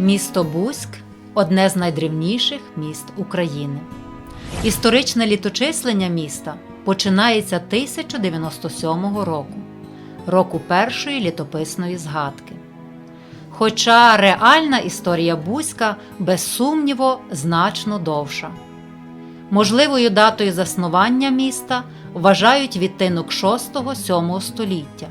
Місто Бузьк одне з найдревніших міст України. Історичне літочислення міста починається 1097 року, року першої літописної згадки. Хоча реальна історія Бузька, без сумніву, значно довша. Можливою датою заснування міста вважають відтинок 6-7 століття.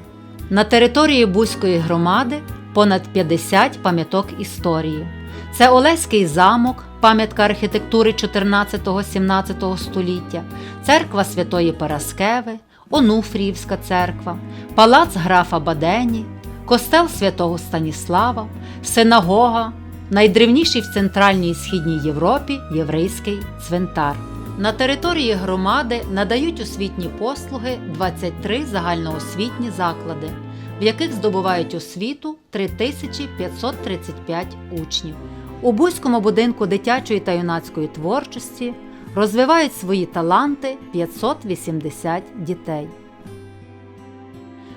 На території Бузької громади понад 50 пам'яток історії. Це Олеський замок, пам'ятка архітектури 14-17 століття, церква Святої Параскеви, Онуфріївська церква, палац графа Бадені, костел святого Станіслава, синагога, найдревніший в Центральній і Східній Європі єврейський цвинтар. На території громади надають освітні послуги 23 загальноосвітні заклади, в яких здобувають освіту 3535 учнів. У Бузькому будинку дитячої та юнацької творчості розвивають свої таланти 580 дітей.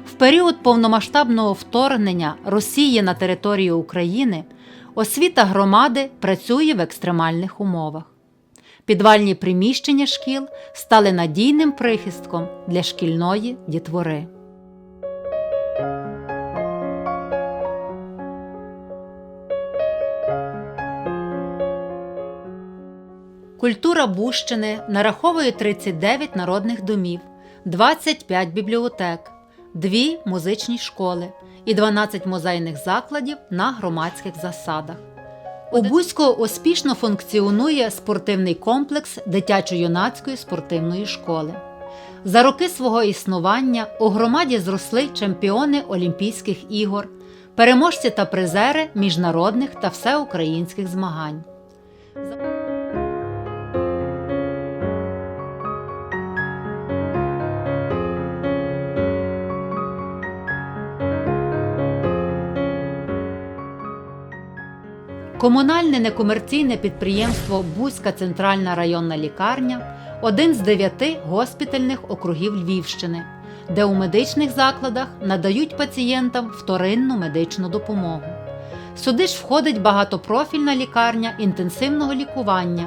В період повномасштабного вторгнення Росії на територію України освіта громади працює в екстремальних умовах. Підвальні приміщення шкіл стали надійним прихистком для шкільної дітвори. Культура Бущини нараховує 39 народних домів, 25 бібліотек, 2 музичні школи і 12 музейних закладів на громадських засадах. У Бузьку успішно функціонує спортивний комплекс дитячо-юнацької спортивної школи. За роки свого існування у громаді зросли чемпіони Олімпійських ігор, переможці та призери міжнародних та всеукраїнських змагань. Комунальне некомерційне підприємство Бузька центральна районна лікарня один з дев'яти госпітальних округів Львівщини, де у медичних закладах надають пацієнтам вторинну медичну допомогу. Сюди ж входить багатопрофільна лікарня інтенсивного лікування,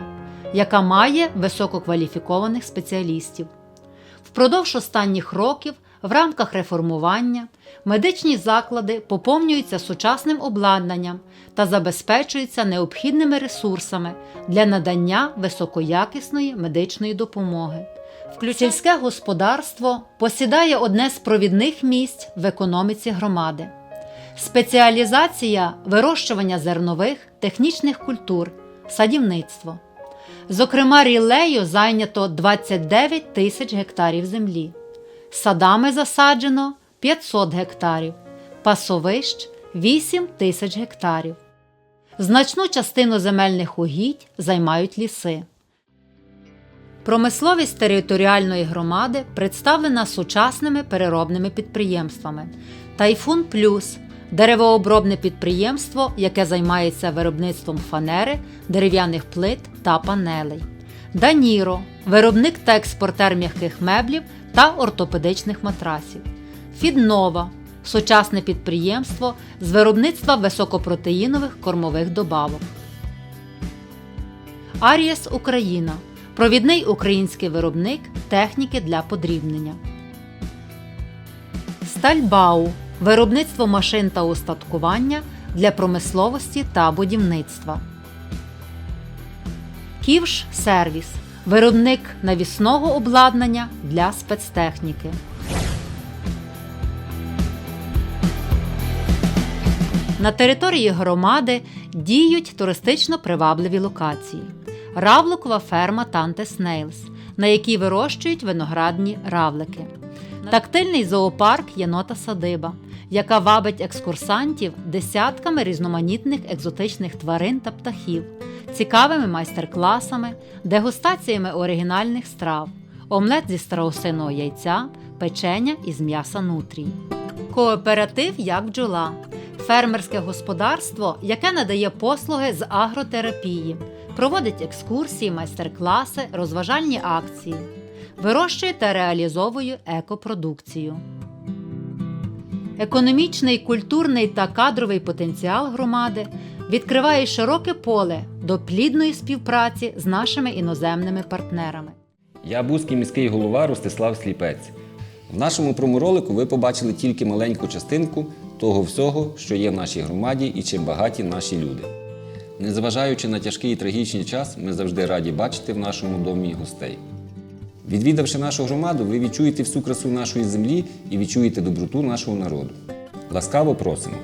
яка має висококваліфікованих спеціалістів. Впродовж останніх років в рамках реформування медичні заклади поповнюються сучасним обладнанням та забезпечуються необхідними ресурсами для надання високоякісної медичної допомоги. Сільське господарство посідає одне з провідних місць в економіці громади. Спеціалізація вирощування зернових, технічних культур, садівництво. Зокрема, рілею зайнято 29 тисяч гектарів землі. Садами засаджено 500 гектарів, пасовищ 8 тисяч гектарів. Значну частину земельних угідь займають ліси. Промисловість територіальної громади представлена сучасними переробними підприємствами. Тайфун Плюс деревообробне підприємство, яке займається виробництвом фанери, дерев'яних плит та панелей. Даніро виробник та експортер м'яких меблів та ортопедичних матрасів. Фіднова сучасне підприємство з виробництва високопротеїнових кормових добавок. Арієс Україна провідний український виробник техніки для подрібнення. Стальбау виробництво машин та устаткування для промисловості та будівництва. Ківш сервіс виробник навісного обладнання для спецтехніки. На території громади діють туристично привабливі локації. Равликова ферма Танте Снейлс, на якій вирощують виноградні равлики. Тактильний зоопарк Єнота Садиба, яка вабить екскурсантів десятками різноманітних екзотичних тварин та птахів, цікавими майстер-класами, дегустаціями оригінальних страв, омлет зі страусиного яйця, печення із м'яса нутрій. Кооператив як бджола фермерське господарство, яке надає послуги з агротерапії, проводить екскурсії, майстер-класи, розважальні акції, вирощує та реалізовує екопродукцію. Економічний, культурний та кадровий потенціал громади відкриває широке поле до плідної співпраці з нашими іноземними партнерами. Я бузький міський голова Ростислав Сліпець. В нашому проморолику ви побачили тільки маленьку частинку того всього, що є в нашій громаді і чим багаті наші люди. Незважаючи на тяжкий і трагічний час, ми завжди раді бачити в нашому домі гостей. Відвідавши нашу громаду, ви відчуєте всю красу нашої землі і відчуєте доброту нашого народу. Ласкаво просимо!